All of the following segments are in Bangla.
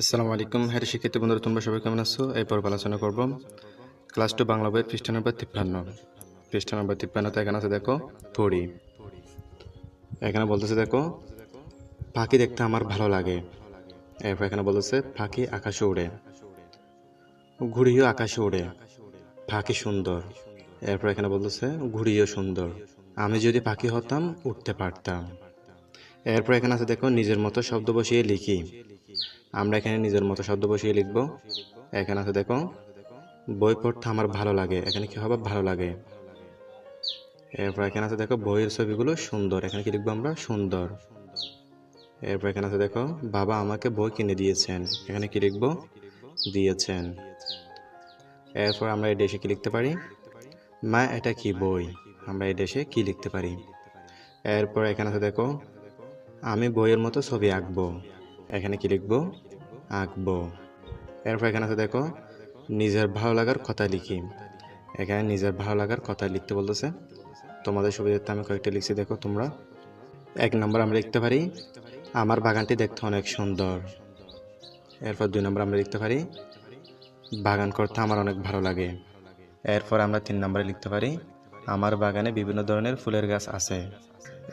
আসসালামু আলাইকুম। হ্যাঁ শিক্ষার্থী বন্ধুরা, তোমরা সবাই কেমন আছো? এই পর্ব আলোচনা করব। ক্লাস টু বাংলা বইয়ের পৃষ্ঠা নম্বর তিপ্পান্ন। পৃষ্ঠা নম্বর তিপ্পান্নতে এখানে আছে, দেখো পড়ি এখানে বলতেছে, দেখো পাখি দেখতে আমার ভালো লাগে। এরপর এখানে বলতেছে পাখি আকাশে উড়ে ঘুড়িও আকাশে উড়ে পাখি সুন্দর। এরপর এখানে বলতেছে, ঘুড়িও সুন্দর। আমি যদি পাখি হতাম, উঠতে পারতাম। এরপর এখানে আছে, দেখো, নিজের মতো শব্দ বসিয়ে লিখি। আমরা এখানে নিজের মতো শব্দ বসিয়ে লিখব। এখানে আছে, দেখো, বই পড়তে আমার ভালো লাগে। এখানে কি হবে? ভালো লাগে। এরপর এখানে আছে, দেখো, বইয়ের ছবিগুলো সুন্দর। এখানে কি লিখব আমরা? সুন্দর। এরপর এখানে আছে, দেখো, বাবা আমাকে বই কিনে দিয়েছেন। এখানে কি লিখব? দিয়েছেন। এরপর আমরা এই দেশে কি লিখতে পারি? মা, এটা কি বই? আমরা এই দেশে কি লিখতে পারি? এরপর এখানে আছে, দেখো, আমি বইয়ের মতো ছবি আঁকবো। এখানে কি লিখব? আঁকবো। এরপর এখানে আছে দেখো, নিজের ভালো লাগার কথা লিখি। এখানে নিজের ভালো লাগার কথা লিখতে বলতেছে। তোমাদের সুবিধার্থে আমি কয়েকটা লিখছি, দেখো তোমরা। এক নম্বর আমরা লিখতে পারি, আমার বাগানটি দেখতে অনেক সুন্দর। এরপর দুই নম্বর আমরা লিখতে পারি, বাগান করতে আমার অনেক ভালো লাগে। এরপর আমরা তিন নম্বরে লিখতে পারি, আমার বাগানে বিভিন্ন ধরনের ফুলের গাছ আছে।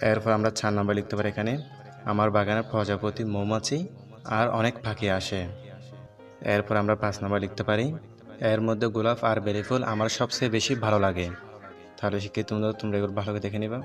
এরপর আমরা চার নম্বর লিখতে পারি এখানে, আমার বাগানে প্রজাপতি মৌমাছি আর অনেক পাখি আসে। এরপর আমরা পাঁচ নম্বর লিখতে পারি, এর মধ্যে গোলাপ আর বেলি ফুল আমার সবচেয়ে বেশি ভালো লাগে। তাহলে শিক্ষিত তোমরা তোমরা এগুলো ভালো করে দেখে নিবা।